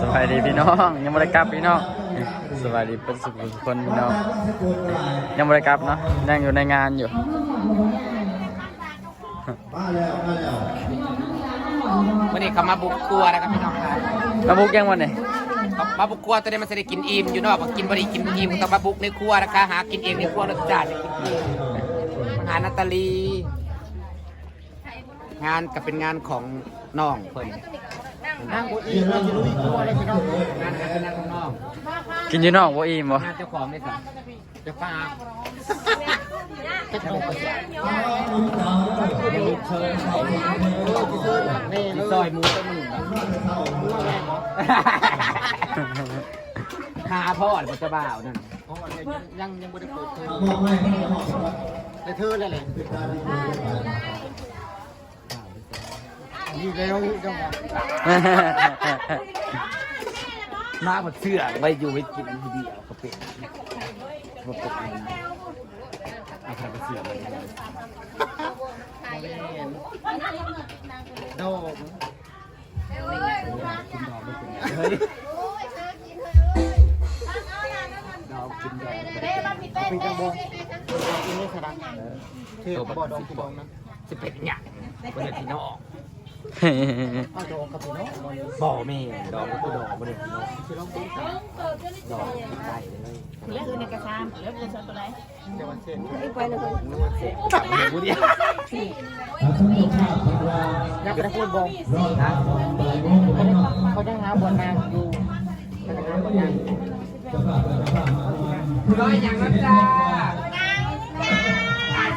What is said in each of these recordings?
สวัสดีพี่น้อง ยังไม่ได้กลับพี่น้องสวัสดีเป็นสุขทุกคนพี่น้อง ยังไม่ได้กลับเนาะยังอยู่ในงานอยู่วันนี้เขามาบุกครัวนะครับพี่น้องครับมาบุกยังวันไหนเขามาบุกครัวตอนนี้มันจะได้กินอิ่มอยู่เนอกกินบริกินอิ่มต้องมาบุกในครัวนะคะหากินเองในครัวรสจัดกินเองหานาตาลี งานก็เป็นงานของน้องเพิ่น นั่งบุอีเราจะลุยครัวเลยพี่น้องงานก็เป็นงานของน้องกินอยู่นอกบ่อิ่มบ่งานเจ้าของเลยสิเจ้าป้าเจ้าของเชิญนี่ซอยหมูตัวหนึ่งหาพ่อหรือจะบ่าวนั่นยังยังไม่ได้เปิดเทอมแต่เธอแล้วแหละ นี่แล้วจังหวะมาหมดเสื้อไว้อยู่ไว้กินทีเดียวก็เป็นก็เป็นเอาไปเสื้อไว้โดมเฮ้ยดอกกินดอกเป็นจังบ่กินได้ขนาดเทพบ่ดองกูดองนะสิเป็นหยังบ่ได้พี่น้องเอา ดองกับพี่น้องบ่แม่ดองกับกูดองบ่ได้พี่น้องสิลองดูดองได้เลยเลือกในกระชามเลือกในช้อนตัวไหนเดี๋ยววันเสร็จไปเลยกลับมาบ่ดีอยากไปพูดบ่นะเขาจะหาบ่นางอยู่เขาจะหาบ่นางร้อยอย่างนั้นจ้า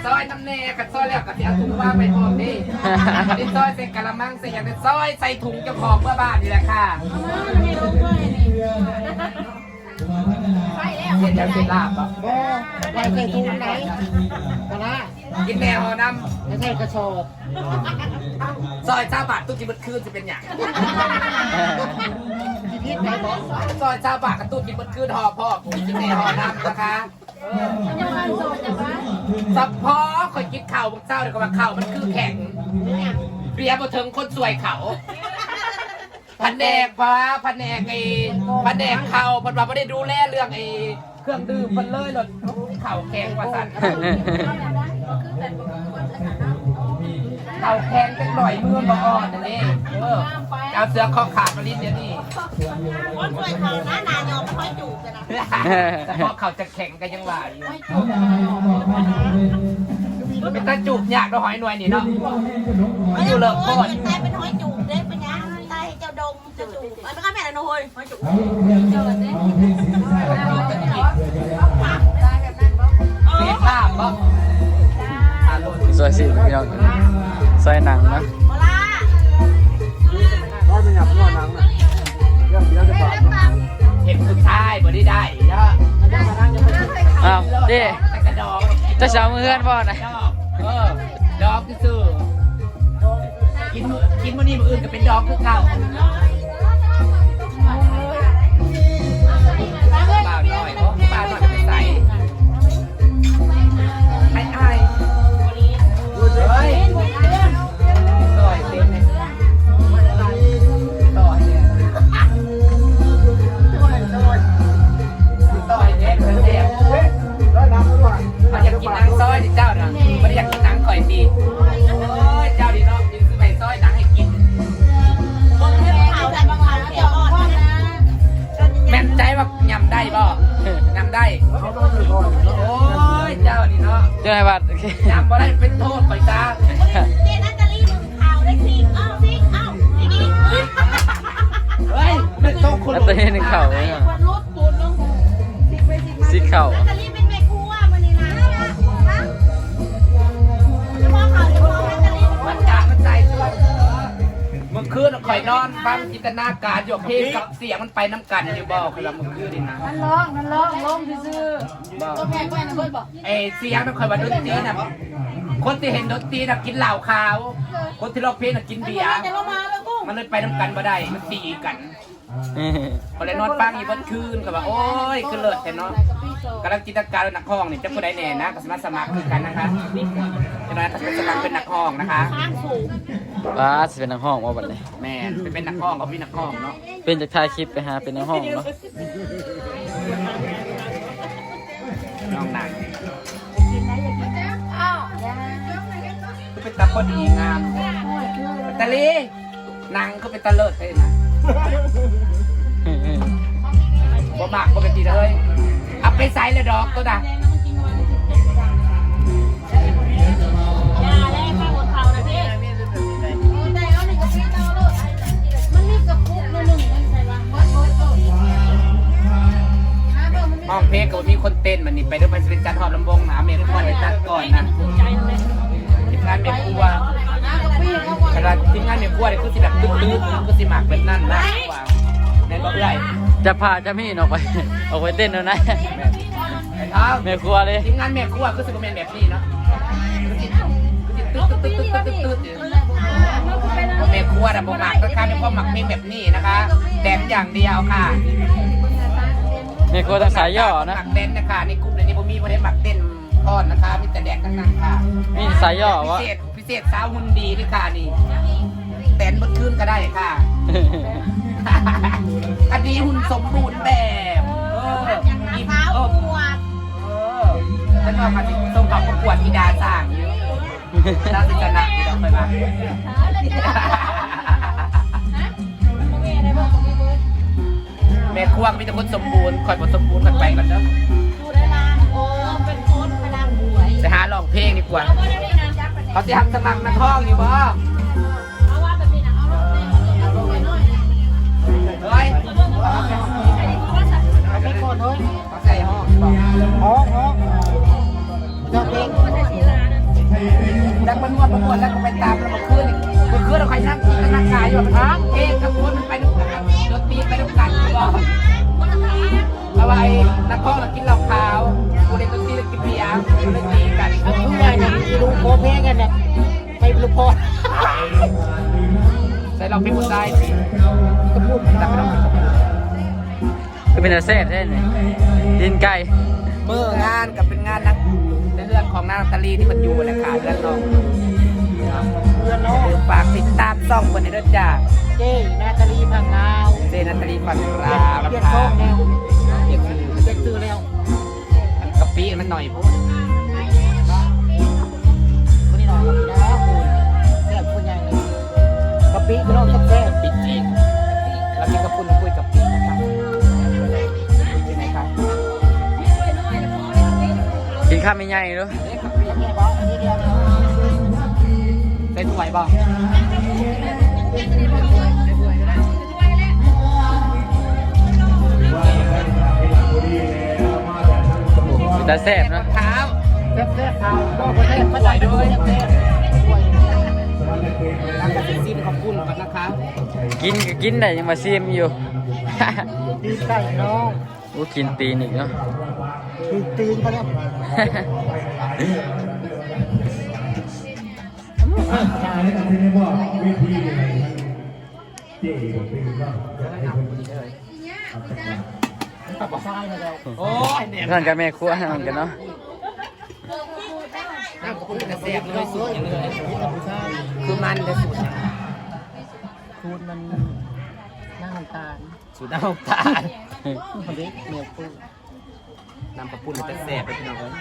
ซอยน้ำเนยกับซอยแล้วกับเสียถุงว่างไปพร้อมนี่นี่ซอยใส่กะละมังใส่อย่างนี้ซอยใส่ถุงเจ้าของเมื่อบ้านนี่แหละค่ะเห็นยังเป็นลาบอะบ่ไปใส่ถุงไหนกะละกินแนวน้ไม่ใช่กระสอบซอยเจ้าบาทตู้จิบัดคืนจะเป็นอย่างพิษไหนบอกซอยเจ้าบาทกับตู้จิบัดคืนห่อพ่อกินแนวหอน้ำนะคะ สับพอคอยกินข่าวพวกเจ้าเดี๋ยวก็มาข่าวมันคือแข็งเบียร์บ่เทิงคนสวยเขาพันแดกฟ้าพันแดกไอ้พันแดกเข่าพันว่าไม่ได้ดูแลเรื่องไอ้เครื่องดื่มมันเลยหลดเข่าแข็งกว่าสัตว์เข่าแข็งจังหน่อยมือมาอ่อนนี่เออเอาเสือคอขาดมาลิ้นเดี๋ยวนี้คนช่วยเขาหน้าหนายอมค่อยจูบกันนะแต่พอเข่าจะแข็งกันยังว่าอยู่เป็นตาจูบยากเราหอยหน่วยนี่เนาะอยู่เลิกโคตรใครเป็นห้อยจูบได้เป็นยังใต้เจ้าดงจะจูบอันนั้นก็แม่ละน้อยห้อยจูบเสียภาพก็อารมณ์สวยสิพี่น้อง ใส่หนังนะโอล่าเห็นผู้ชายบ่ได้ได้เนาะอ้าวเด้แต่กระดองเจะสาวมือเฮือนบ่นะดอกเออดอกคือซื่อกินมื้อกินมื้อนี้มื้ออื่นก็เป็นดอกคือเก่า ดีเนาะเจ้าไอ้บัดยำบ่ได้เป็นโทษข่อยจ้าเจนัตตาลีมึงข่าวได้สิเอ้าสิเอ้าอย่างนี้เฮ้ยเป็นโทษคนแล้วตัวนี้หนึ่งเข่าเลยอะคนรถปูนลงสิไปสิมาสีเข่า คืนข่อยนอนฟังจินตนาการอยู่เพลงกับเสียงมันไปน้ำกันอยู่บ่คือละเมื่อคืนนี่นะมันร้องมันร้องร้องซื่อบ่ๆก็แพงแม่นะเพื่อนบอกเอเสียงมันคอยว่าดนตรีน่ะคนที่เห็นดนตรีน่ะกินเหล้าขาว คนที่ร้องเพลงน่ะกินเบียร์จะลงมาแล้วกุ้งมันเลยไปน้ำกันบ่ได้มันตีกันก็เลยนอนฟังอยู่เบนคืนก็ว่าโอ้ยคือเลิศแต่เนาะกำลังจินตนาการว่านักห้องนี่จะผู้ใดแน่นะก็สามารถสมัครคือกันนะคะนี่จะน้อยก็สมัครเป็นนักห้องนะคะข้างสูง ว้าสิเป็นนักห้องว่าบัดนี้แม่ไปเป็นนักห้องเขามีนักห้องเนาะเป็นจากถ่ายคลิปไปหาเป็นนักห้องเนาะน้องหนังอ้าวย่าก็เป็นตาพอดีงามตาลีนางก็เป็นตาเลิศเลยนะบ่มากปกติเลยเอาไปใส่เลยดอกตัวน่ เบอร์มันมีห้องเพลงก็มีคนเต้นมันนี่ไปด้วยไปเป็นจัดหอบลำวงนะเมรุพรไปจัดก่อนนะทีมงานเมครัวห้ากับพี่เขาก่อนขนาดทีมงานเมครัวเนี่ยคือสิแบบตื้อๆคือสิหมักแบบนั้นนะว่าแม่นบ่เอื่อยจะพาจะมีนออกไปออกไปเต้นแล้วนะไอ้ท้าวแม่ครัวเลยทีมงานเมครัวคือสิบ่แม่นแบบนี้เนาะคือสิตึ๊ดตึ๊ดตึ๊ดตึ๊ดตึ๊ดตึ๊ดเมครัวน่ะบ่หมักนะคะเป็นพ่อหมักเพลงแบบนี้นะคะแดนอย่างเดียวค่ะ แม่ครัวต้องสายย่อนะ หมักเต้นนะคะในกลุ่มในนี้ผมมีประเด็นหมักเต้นทอดนะคะ มีแต่แดกทั้งนั้นค่ะมีสายย่อพิวะเศษพิเศษสาวหุ่นดีด้วยค่ะนี่เต้นบนคืนก็ได้ค่ะ อันนี้หุ่นสมบูรณ์แบบเออมีเท้าเออปวดเออฉันว่ามาที่ส่งกับประกวดธิดาสร้างอยู่น่าจะชนะที่เราไปมา แม่ครัวก็มีแต่คนสมบูรณ์คอยบทสมบูรณ์กันไปก่อนเด้อดูได้ลางโอ้เป็นโค้ดไปลางหวยจะหาร้องเพลงดีกว่าเอาว่าได้นะจับไปไหนเขาจะทำสมัครนักร้องอยู่บ่เอาว่าแบบนี้นะเอาลงเลยเอาลงเลยหน่อยเฮ้ยไม่โคตรเฮ้ยเขาใส่ห้องบอกห้องห้องเจ้าเพลงแล้วมันนวดประกวดแล้วก็ไปตามแล้วมาคืนอีกมาคืนเราใครนั่งกินกันนั่งขายอยู่แบบอ้างเพลงกับคนมันไปดูกั นดนตรีไปดูกันอยู่บ่เอาไว้นักร้องกินเหล้าขาวกูเล่นดนตรีเรากินเบียร์กูเล่ตีกันทุกอย่างเนี่ยดูโคเพลงกันเนี่ยไปลูกพอใส่เราเป็นผู้ชายสิก็พูดแต่ไม่ต้องเป็นคนก็เป็นอาเซ่ใช่ไหมดินไก่เมื่องานกับเป็นงานนักเรื่องของนางตาลีที่มันอยู่แหละคะเรื่องน้องเพื่อนน้อง ซ่องคนในด้วยจ้าเจ้นาตาลีพังงาวเจนาตาลีฟันรามเปลี่ยนค่ะโซ่แนวเรียกคือเปลี่ยนซื้อแล้วกะปิมันหน่อยพูดวันนี้หน่อยนะคุณแซ่บคุณใหญ่กะปิพี่น้องแซ่บปิดจริงแล้วมีกระปุนคุยกับปินะคะเป็นไงคะกินข้าวไม่ใหญ่เนาะเอ๊ะกะปิแม่บอกอันนี้เดียวนะได้ถ้วยบ่แต่แซ่บเนาะเท้าแซ่บแซ่บเขาต้องประเทศมาใส่ด้วยแซ่บแล้วก็จะซิมขอบคุณก่อนนะคะกินก็กินได้ยังมาซีมอยู่ดีไก่น้องโอ้กินตีนอีกเนาะตีตีนเขาเนี่ยตับ บอกใช่เลยเราโอ้ยเนี่ยท่านกับแม่ครัวนั่นกันเนาะน้ำขอบคุณเป็นเสียบเลยสุดอย่างเลยที่กับผู้ชายคือมันเลยสุดอย่างคูณมันนั่งน้ำตาลสุดน้ำตาลคนเล็กเหนียวปูน้ำปลาปุ้นเป็นแซ่บไปพี่น้องเอ้ย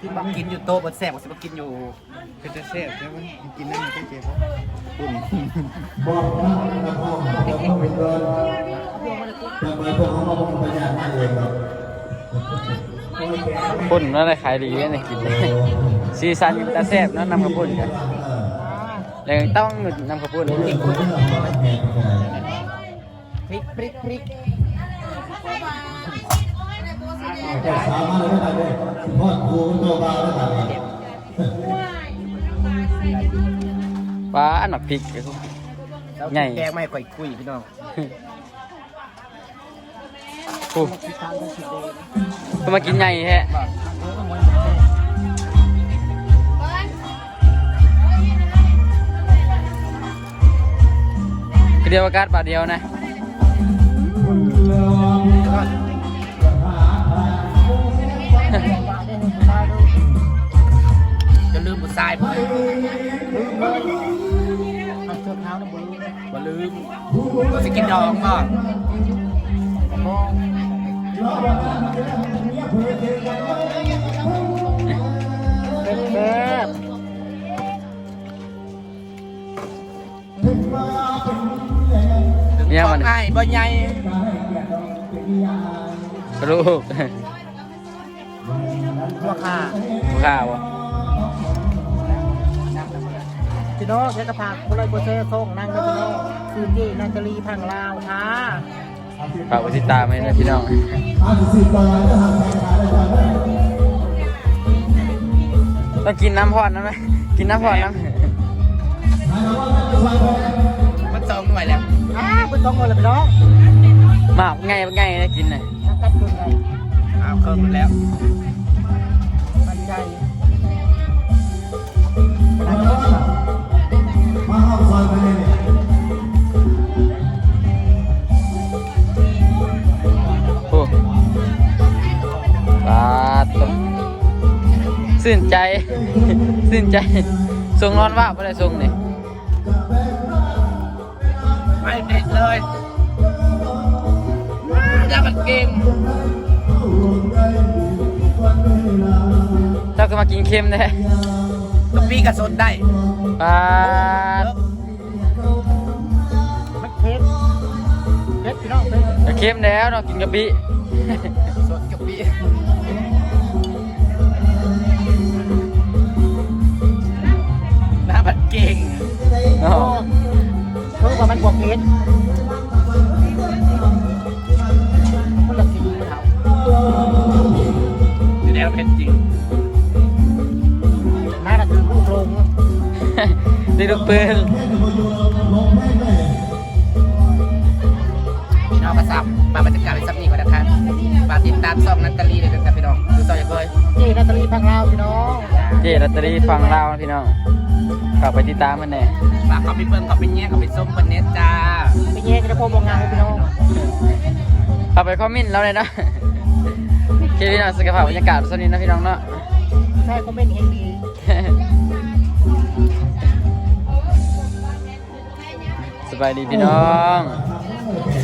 กินบักกินอยู่โต๊ะบนแซ่บกว่าสิบักกินอยู่เป็นจะเสียบใช่ไหมกินนั่นมันก็เจ็บปุ่นบอกนะนะพ่อเราเข้าไปเดินทำไมพวกเขามาบอกปัญญาไม่เลยครับปุ่นนั่นแหละขายดีเนี่ยกินซีซันตาแซ่บนาะนนำกระปุ่นกันแล้วต้องนำกระปุ่นอีกคนที่เราไม่แหกพริกพริก พริกแต่สามารถไม่ได้เลยพ่อครูตัวบ้าแล้วกันปลาอันหนักพริกแล้วใหญ่แกงไม่ค่อยคุยพี่น้องโอ้ก็มากินใหญ่แฮะเดียวอากาศบาทเดียวนะ ก็สิกินดองบ่มองเป็นแบบเนี่ยมันง่ายบ่ใหญ่ลูกตัวขาข้าวะพี่น้องเด็กกระพากคนเลยโปรเซสส่งนั่งเลยพี่น้อง คืนที่นาตาลีพังลาวท้าฝากไว้ติดตามให้นะพี่น้องต้องกินน้ำพอดนะไหมกินน้ำพอดน้มันจองหน่วยแล้วอ้าคุณต้องคนเลยพี่น้องมาไงไงได้กินน่ะนักกัดคุณไงอ้าวเคิร์มแล้วมันใจมาห้ามซอยไปเลย สื่นใจทรงร้อนว่าอะไรทรงนี่ไม่เด็ดเลยแล้วมันเก่งเจ้าก็มากินเค็มแท้กะปิกระสนได้ปาดมันเค็มเผ็ดพี่น้องเผ็ดก็เค็มแล้วเนาะกินกะปิสดกะปิ หน้ามันเก่งเนาะเพิ่มกว่ามันบวกเผ็ดมันละสีมันเอาอยู่แล้วเป็นจริงน่าจะคือผู้ลงนี่ลูกปืนพี่น้องมาสับมาบรรยากาศเป็นซับนี่ก่อนนะคะฝากติดตามซองนัตตาลีเลยกันครับพี่น้องดูต่อจากเลยเจนาตาลีพังลาวพี่น้อง เจลอตเตอรี่ฟังเรานะพี่น้อง ฝากไปติดตามมันแน่ฝากเขาไปเบิ่งเขาไปแย่งเขาไปส้มคนเน็ตจ้าไปแย่งกันจะพบวงงานพี่น้องเอาไปคอมเมนต์เราเลยนะโอเคพี่น้องสกภาพบรรยากาศสวัสดีนะพี่น้องเนาะ ใช่คอมเมนต์เฮงดี สบายดีพี่น้องถ้า